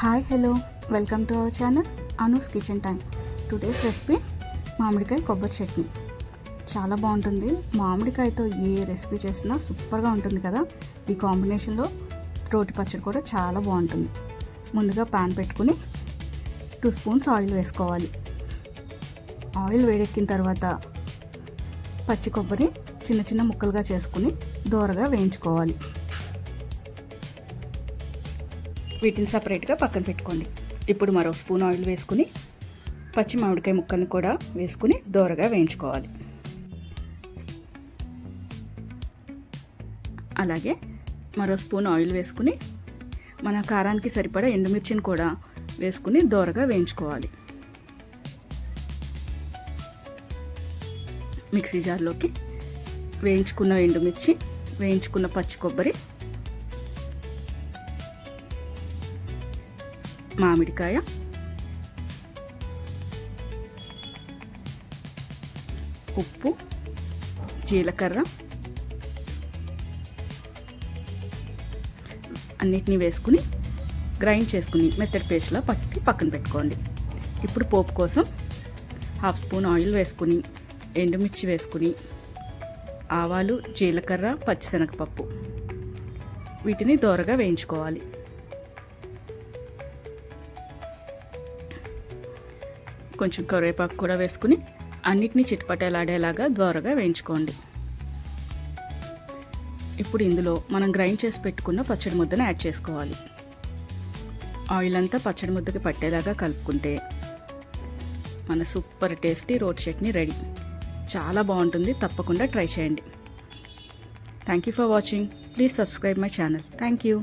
Hi hello welcome to our channel Anu's kitchen time today's recipe మామిడికాయ కొబ్బరి చట్నీ. చాలా బాగుంటుంది. మామిడికాయతో ఏ రెసిపీ చేసినా సూపర్గా ఉంటుంది కదా. ఈ కాంబినేషన్లో రోటి పచ్చడి కూడా చాలా బాగుంటుంది. ముందుగా ప్యాన్ పెట్టుకుని టూ స్పూన్స్ ఆయిల్ వేసుకోవాలి. ఆయిల్ వేడెక్కిన తర్వాత పచ్చి కొబ్బరి చిన్న చిన్న ముక్కలుగా చేసుకుని దోరగా వేయించుకోవాలి. వీటిని సపరేట్గా పక్కన పెట్టుకోండి. ఇప్పుడు మరో స్పూన్ ఆయిల్ వేసుకుని పచ్చి మామిడికాయ ముక్కల్ని కూడా వేసుకుని దోరగా వేయించుకోవాలి. అలాగే మరో స్పూన్ ఆయిల్ వేసుకుని మన కారానికి సరిపడా ఎండుమిర్చిని కూడా వేసుకుని దోరగా వేయించుకోవాలి. మిక్సీ జార్లోకి వేయించుకున్న ఎండుమిర్చి వేయించుకున్న పచ్చి కొబ్బరి మామిడికాయ. ఉప్పు జీలకర్ర. అన్నిటినీ వేసుకుని గ్రైండ్ చేసుకుని మెత్తడి పేస్ట్లా పట్టి పక్కన పెట్టుకోండి. ఇప్పుడు పోపు కోసం హాఫ్ స్పూన్ ఆయిల్ వేసుకుని ఎండుమిర్చి వేసుకుని ఆవాలు జీలకర్ర పచ్చిశనగపప్పు. వీటిని దోరగా వేయించుకోవాలి. కొంచెం కరివేపాకు కూడా వేసుకుని అన్నిటినీ చిట్పటలాడేలాగా ద్వారగా వేయించుకోండి. ఇప్పుడు ఇందులో మనం గ్రైండ్ చేసి పెట్టుకున్న పచ్చడి ముద్దను యాడ్ చేసుకోవాలి. ఆయిల్ అంతా పచ్చడి ముద్దకి పట్టేలాగా కలుపుకుంటే మన సూపర్ టేస్టీ రోడ్ చట్నీ రెడీ. చాలా బాగుంటుంది తప్పకుండా ట్రై చేయండి. Thank you for watching please subscribe my channel thank you